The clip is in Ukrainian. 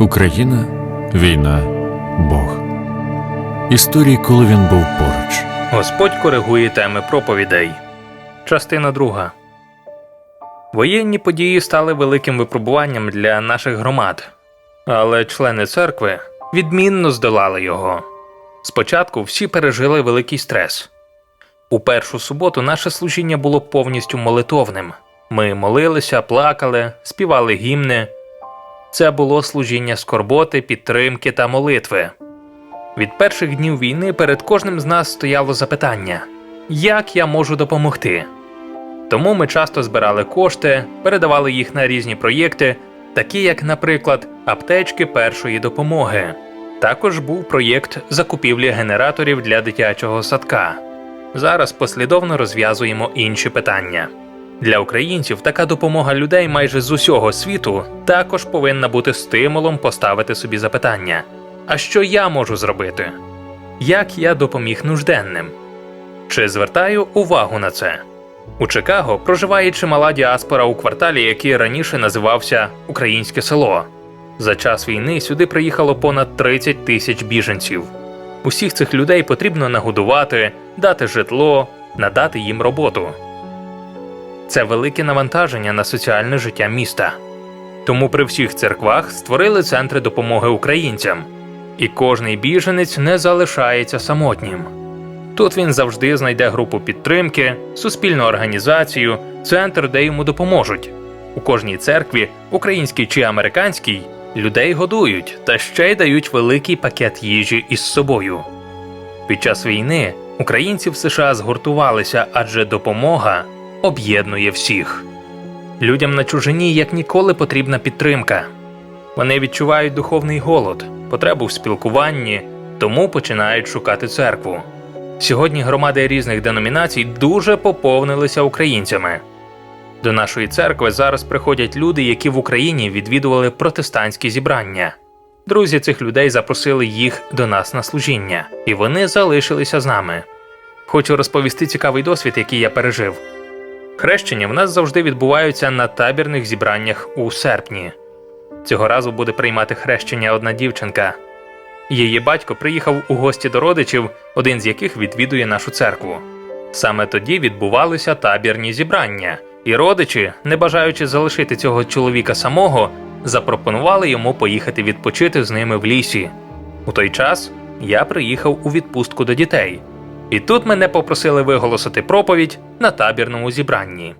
Україна, війна, Бог. Історії, коли він був поруч. Господь коригує теми проповідей. Частина друга. Воєнні події стали великим випробуванням для наших громад, але члени церкви відмінно здолали його. Спочатку всі пережили великий стрес. У першу суботу наше служіння було повністю молитовним. Ми молилися, плакали, співали гімни. Це було служіння скорботи, підтримки та молитви. Від перших днів війни перед кожним з нас стояло запитання: як я можу допомогти? Тому ми часто збирали кошти, передавали їх на різні проєкти, такі як, наприклад, аптечки першої допомоги. Також був проєкт закупівлі генераторів для дитячого садка. Зараз послідовно розв'язуємо інші питання. Для українців така допомога людей майже з усього світу також повинна бути стимулом поставити собі запитання: а що я можу зробити? Як я допоміг нужденним? Чи звертаю увагу на це? У Чикаго проживає чимала діаспора у кварталі, який раніше називався Українське село. За час війни сюди приїхало понад 30 тисяч біженців. Усіх цих людей потрібно нагодувати, дати житло, надати їм роботу. Це велике навантаження на соціальне життя міста. Тому при всіх церквах створили центри допомоги українцям, і кожний біженець не залишається самотнім. Тут він завжди знайде групу підтримки, суспільну організацію, центр, де йому допоможуть. У кожній церкві, українській чи американській, людей годують та ще й дають великий пакет їжі із собою. Під час війни українці в США згуртувалися, адже допомога об'єднує всіх. Людям на чужині як ніколи потрібна підтримка. Вони відчувають духовний голод, потребу в спілкуванні, тому починають шукати церкву. Сьогодні громади різних деномінацій дуже поповнилися українцями. До нашої церкви зараз приходять люди, які в Україні відвідували протестантські зібрання. Друзі цих людей запросили їх до нас на служіння, і вони залишилися з нами. Хочу розповісти цікавий досвід, який я пережив. Хрещення в нас завжди відбуваються на табірних зібраннях у серпні. Цього разу буде приймати хрещення одна дівчинка. Її батько приїхав у гості до родичів, один з яких відвідує нашу церкву. Саме тоді відбувалися табірні зібрання, і родичі, не бажаючи залишити цього чоловіка самого, запропонували йому поїхати відпочити з ними в лісі. У той час я приїхав у відпустку до дітей, і тут мене попросили виголосити проповідь на табірному зібранні.